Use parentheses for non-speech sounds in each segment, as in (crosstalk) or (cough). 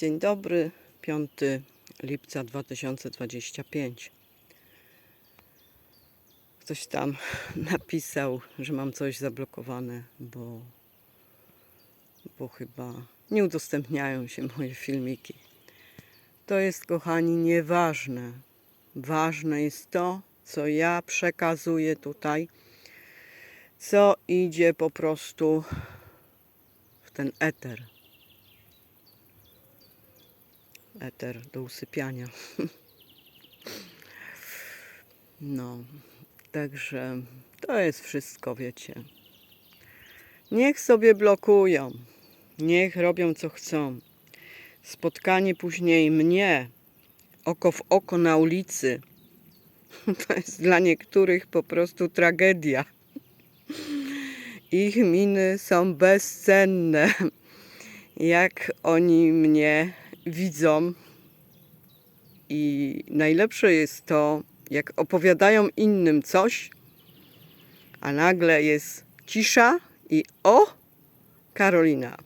Dzień dobry, 5 lipca 2025. Ktoś tam (laughs) napisał, że mam coś zablokowane, bo, bo chyba nie udostępniają się moje filmiki. To jest, kochani, nieważne. Ważne jest to, co ja przekazuję tutaj, co idzie po prostu w ten eter. Eter do usypiania. No, także to jest wszystko, wiecie. Niech sobie blokują, niech robią co chcą. Spotkanie później mnie, oko w oko na ulicy, (laughs) to jest dla niektórych po prostu tragedia. Ich miny są bezcenne. Jak oni mnie widzą. I najlepsze jest to, jak opowiadają innym coś, a nagle jest cisza i o, Karolina.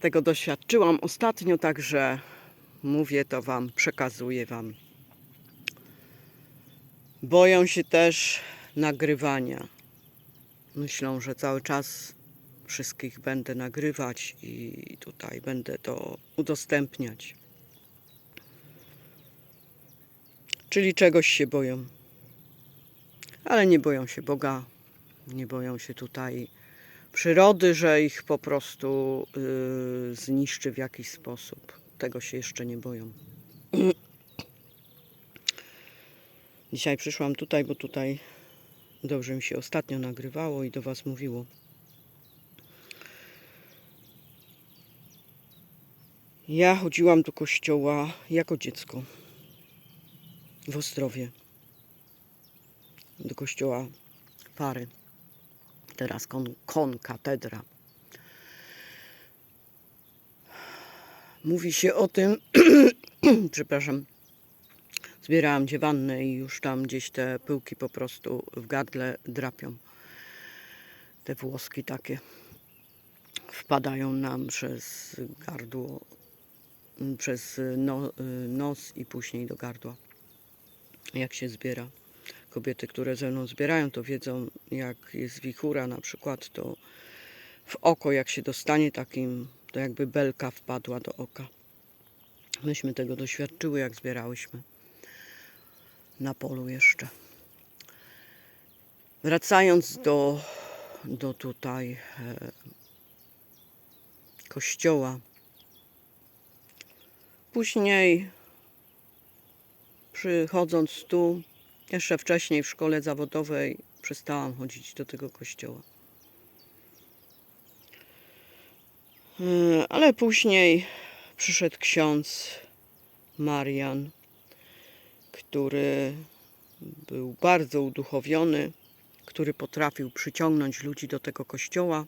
Tego doświadczyłam ostatnio, także mówię to Wam, przekazuję Wam. Boją się też nagrywania. Myślą, że cały czas wszystkich będę nagrywać i tutaj będę to udostępniać. Czyli czegoś się boją. Ale nie boją się Boga, nie boją się tutaj przyrody, że ich po prostu yy, zniszczy w jakiś sposób. Tego się jeszcze nie boją. Dzisiaj przyszłam tutaj, bo tutaj dobrze mi się ostatnio nagrywało i do Was mówiło. Ja chodziłam do kościoła jako dziecko w Ostrowie. Do kościoła Pary. Teraz kon, kon katedra. Mówi się o tym, (clears throat) przepraszam, zbierałam dziewannę i już tam gdzieś te pyłki po prostu w gardle drapią. Te włoski takie wpadają nam przez gardło, przez no, nos i później do gardła. Jak się zbiera. Kobiety, które ze mną zbierają, to wiedzą, jak jest wichura na przykład, to w oko, jak się dostanie takim, to jakby belka wpadła do oka. Myśmy tego doświadczyły, jak zbierałyśmy na polu jeszcze. Wracając do, do tutaj e, kościoła. Później przychodząc tu, jeszcze wcześniej w szkole zawodowej przestałam chodzić do tego kościoła. E, Ale później przyszedł ksiądz Marian, który był bardzo uduchowiony, który potrafił przyciągnąć ludzi do tego kościoła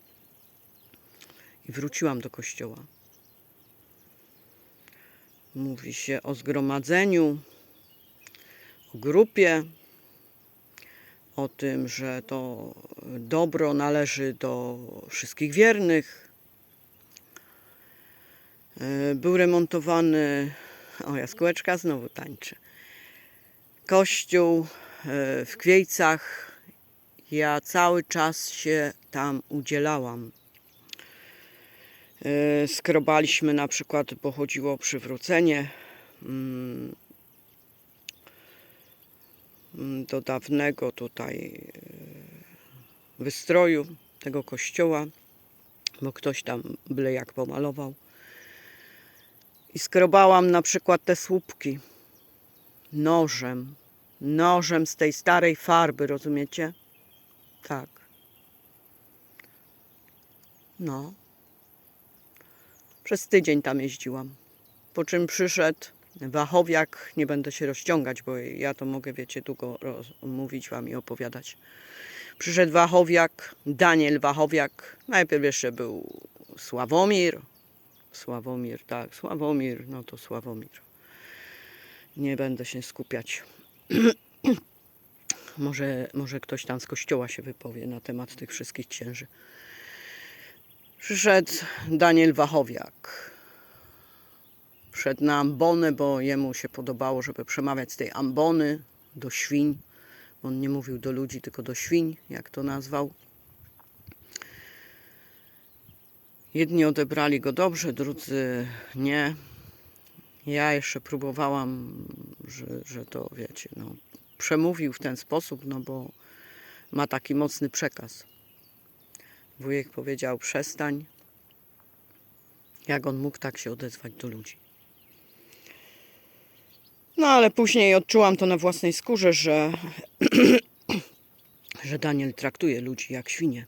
i wróciłam do kościoła. Mówi się o zgromadzeniu, o grupie, o tym, że to dobro należy do wszystkich wiernych. E, Był remontowany, o jaskółeczka znowu tańczy, kościół e, w Kwiejcach. Ja cały czas się tam udzielałam. E, Skrobaliśmy na przykład, bo chodziło o przywrócenie mm, mm, do dawnego tutaj e, wystroju tego kościoła, bo ktoś tam byle jak pomalował. I skrobałam na przykład te słupki nożem, nożem z tej starej farby, rozumiecie? Tak. No. Przez tydzień tam jeździłam. Po czym przyszedł Wachowiak, nie będę się rozciągać, bo ja to mogę, wiecie, długo mówić wam i opowiadać. Przyszedł Wachowiak, Daniel Wachowiak. Najpierw jeszcze był Sławomir. Sławomir, tak, Sławomir, no to Sławomir. Nie będę się skupiać. (clears throat) może, może ktoś tam z kościoła się wypowie na temat tych wszystkich księży. Przyszedł Daniel Wachowiak. wszedł na ambonę, bo jemu się podobało, żeby przemawiać z tej ambony do świń. On nie mówił do ludzi, tylko do świń, jak to nazwał. Jedni odebrali go dobrze, drudzy nie. Ja jeszcze próbowałam, że, że to wiecie, no, przemówił w ten sposób, no bo ma taki mocny przekaz. Wujek powiedział: przestań. Jak on mógł tak się odezwać do ludzi? No ale później odczułam to na własnej skórze, że, (clears throat) że Daniel traktuje ludzi jak świnie.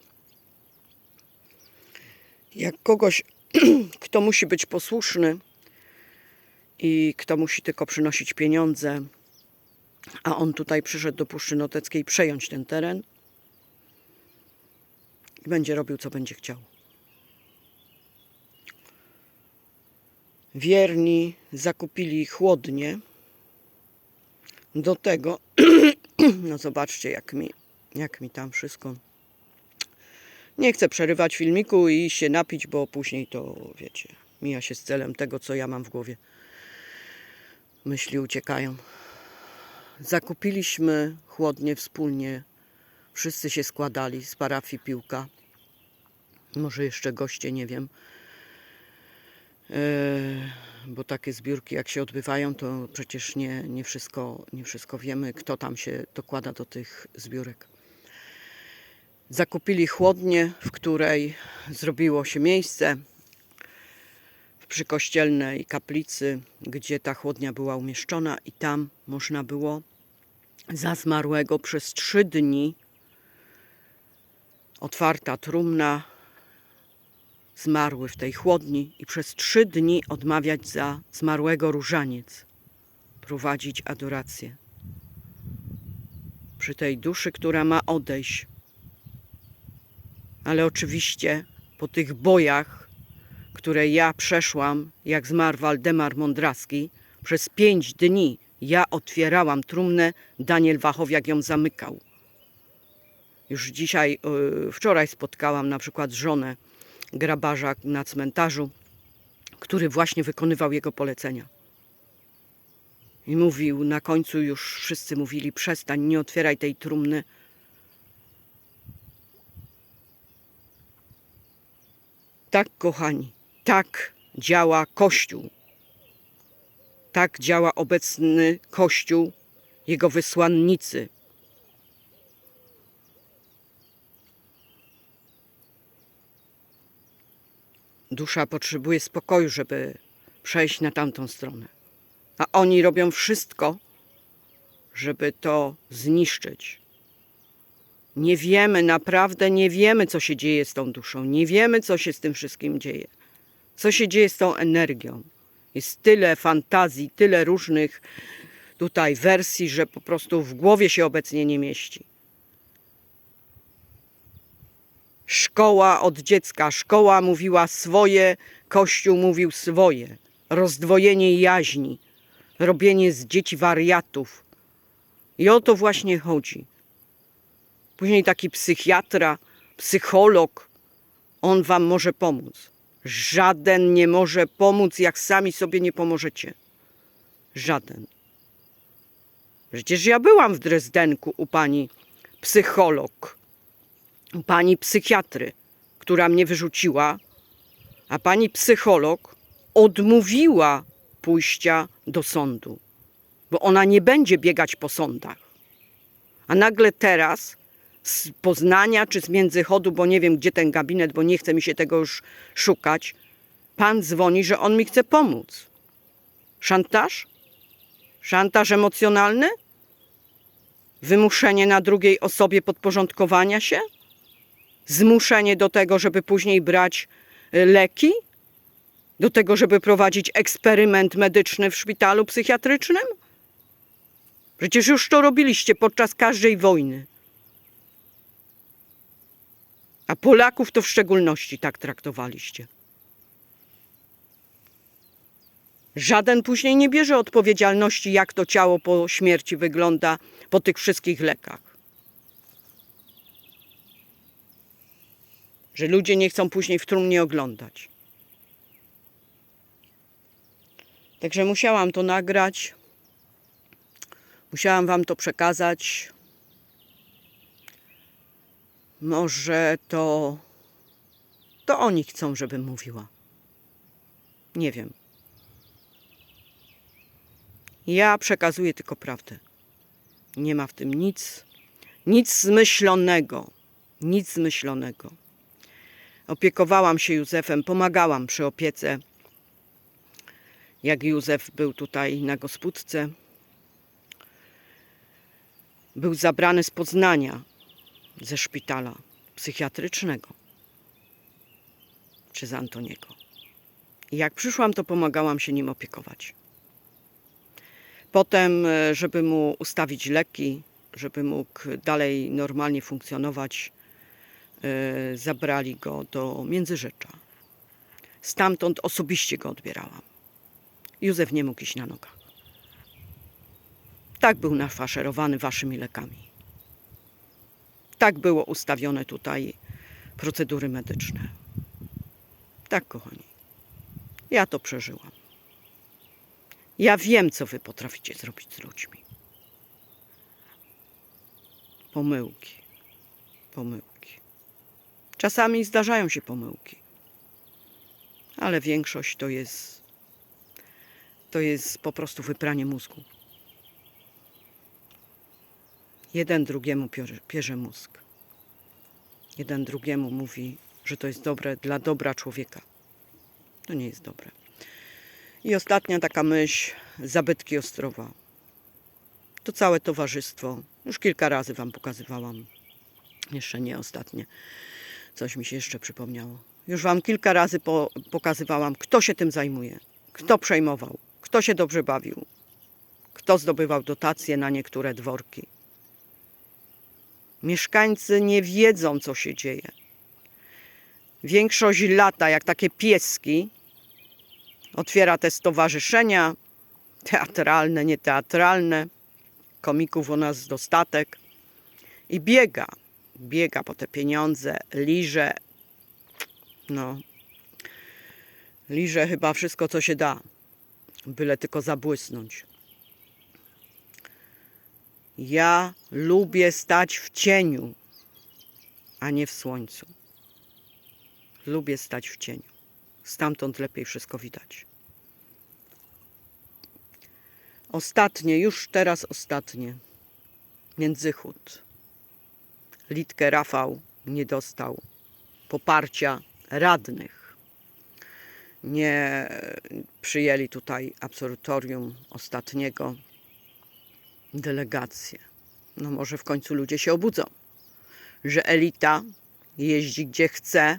Jak kogoś, (clears throat) kto musi być posłuszny i kto musi tylko przynosić pieniądze, a on tutaj przyszedł do Puszczy Noteckiej przejąć ten teren i będzie robił, co będzie chciał. Wierni zakupili chłodnie do tego, (clears throat) no zobaczcie jak mi, jak mi tam wszystko. Nie chcę przerywać filmiku i się napić, bo później to wiecie, mija się z celem tego, co ja mam w głowie. Myśli uciekają. Zakupiliśmy chłodnie wspólnie. Wszyscy się składali z parafii Piłka. Może jeszcze goście, nie wiem. Eee, bo takie zbiórki jak się odbywają, to przecież nie, nie, wszystko, nie wszystko wiemy, kto tam się dokłada do tych zbiórek. Zakupili chłodnię, w której zrobiło się miejsce przy kościelnej kaplicy, gdzie ta chłodnia była umieszczona i tam można było za zmarłego przez trzy dni otwarta trumna zmarły w tej chłodni i przez trzy dni odmawiać za zmarłego różaniec, prowadzić adorację. Przy tej duszy, która ma odejść. Ale oczywiście po tych bojach, które ja przeszłam, jak zmarł Waldemar Mądraski, przez pięć dni ja otwierałam trumnę, Daniel Wachowiak ją zamykał. Już dzisiaj, yy, wczoraj spotkałam na przykład żonę grabarza na cmentarzu, który właśnie wykonywał jego polecenia. I mówił, na końcu już wszyscy mówili, przestań, nie otwieraj tej trumny. Tak, kochani, tak działa Kościół. Tak działa obecny Kościół, jego wysłannicy. Dusza potrzebuje spokoju, żeby przejść na tamtą stronę. A oni robią wszystko, żeby to zniszczyć. Nie wiemy, naprawdę nie wiemy, co się dzieje z tą duszą. Nie wiemy, co się z tym wszystkim dzieje. Co się dzieje z tą energią. Jest tyle fantazji, tyle różnych tutaj wersji, że po prostu w głowie się obecnie nie mieści. Szkoła od dziecka, szkoła mówiła swoje, kościół mówił swoje. Rozdwojenie jaźni, robienie z dzieci wariatów. I o to właśnie chodzi. Później taki psychiatra, psycholog, on wam może pomóc. Żaden nie może pomóc, jak sami sobie nie pomożecie. Żaden. Przecież ja byłam w Drezdenku u pani psycholog, pani psychiatry, która mnie wyrzuciła, a pani psycholog odmówiła pójścia do sądu, bo ona nie będzie biegać po sądach. A nagle teraz z Poznania czy z Międzychodu, bo nie wiem gdzie ten gabinet, bo nie chce mi się tego już szukać, pan dzwoni, że on mi chce pomóc. Szantaż? Szantaż emocjonalny? Wymuszenie na drugiej osobie podporządkowania się? Zmuszenie do tego, żeby później brać y, leki? Do tego, żeby prowadzić eksperyment medyczny w szpitalu psychiatrycznym? Przecież już to robiliście podczas każdej wojny. A Polaków to w szczególności tak traktowaliście. Żaden później nie bierze odpowiedzialności, jak to ciało po śmierci wygląda po tych wszystkich lekach. Że ludzie nie chcą później w trumnie oglądać. Także musiałam to nagrać. Musiałam Wam to przekazać. Może to. To oni chcą, żebym mówiła. Nie wiem. Ja przekazuję tylko prawdę. Nie ma w tym nic, nic zmyślonego. Nic zmyślonego. Opiekowałam się Józefem, pomagałam przy opiece. Jak Józef był tutaj na gospodce, był zabrany z Poznania, ze szpitala psychiatrycznego, czy z Antoniego. I jak przyszłam, to pomagałam się nim opiekować. Potem, e, żeby mu ustawić leki, żeby mógł dalej normalnie funkcjonować, zabrali go do Międzyrzecza. Stamtąd osobiście go odbierałam. Józef nie mógł iść na nogach. Tak był nafaszerowany waszymi lekami. Tak było ustawione tutaj procedury medyczne. Tak, kochani. Ja to przeżyłam. Ja wiem, co wy potraficie zrobić z ludźmi. Pomyłki. Pomyłki. Czasami zdarzają się pomyłki. Ale większość to jest to jest po prostu wypranie mózgu. Jeden drugiemu pierze, mózg. Jeden drugiemu mówi, że to jest dobre dla dobra człowieka. To nie jest dobre. I ostatnia taka myśl, zabytki Ostrowa. To całe towarzystwo, już kilka razy Wam pokazywałam. Jeszcze nie ostatnie. Coś mi się jeszcze przypomniało. Już Wam kilka razy po, pokazywałam, kto się tym zajmuje, kto przejmował, kto się dobrze bawił, kto zdobywał dotacje na niektóre dworki. Mieszkańcy nie wiedzą, co się dzieje. Większość lata, jak takie pieski, otwiera te stowarzyszenia teatralne, nieteatralne. Komików u nas dostatek. I biega, biega po te pieniądze, liże. No, liże chyba wszystko, co się da, byle tylko zabłysnąć. Ja lubię stać w cieniu, a nie w słońcu. Lubię stać w cieniu. Stamtąd lepiej wszystko widać. Ostatnie, już teraz ostatnie. Międzychód. Litkę Rafał nie dostał poparcia radnych. Nie przyjęli tutaj absolutorium ostatniego delegacje. No może w końcu ludzie się obudzą, że elita jeździ gdzie chce,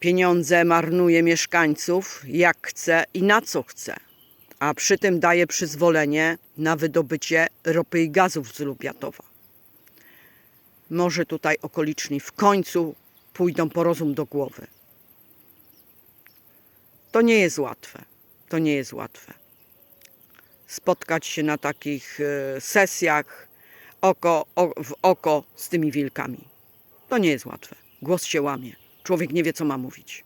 pieniądze marnuje mieszkańców jak chce i na co chce, a przy tym daje przyzwolenie na wydobycie ropy i gazów z Lubiatowa. Może tutaj okoliczni w końcu pójdą po rozum do głowy. To nie jest łatwe. To nie jest łatwe spotkać się na takich e, sesjach oko w oko z tymi wilkami. To nie jest łatwe. Głos się łamie. Człowiek nie wie, co ma mówić.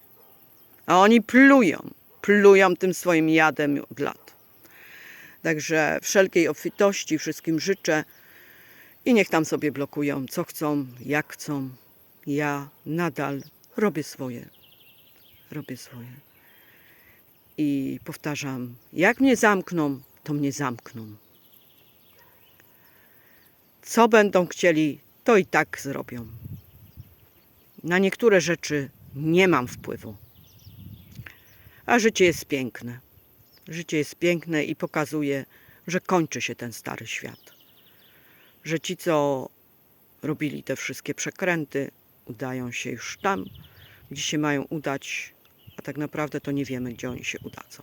A oni plują, plują tym swoim jadem od lat. Także wszelkiej obfitości wszystkim życzę i niech tam sobie blokują, co chcą, jak chcą. Ja nadal robię swoje. Robię swoje. I powtarzam, jak mnie zamkną, to mnie zamkną. Co będą chcieli, to i tak zrobią. Na niektóre rzeczy nie mam wpływu. A życie jest piękne. Życie jest piękne i pokazuje, że kończy się ten stary świat. Że ci, co robili te wszystkie przekręty, udają się już tam, gdzie się mają udać, a tak naprawdę to nie wiemy, gdzie oni się udadzą.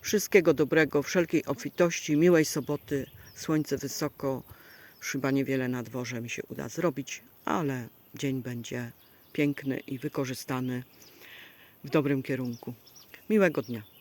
Wszystkiego dobrego, wszelkiej obfitości, miłej soboty, słońce wysoko. Chyba niewiele na dworze mi się uda zrobić, ale dzień będzie piękny i wykorzystany w dobrym kierunku. Miłego dnia.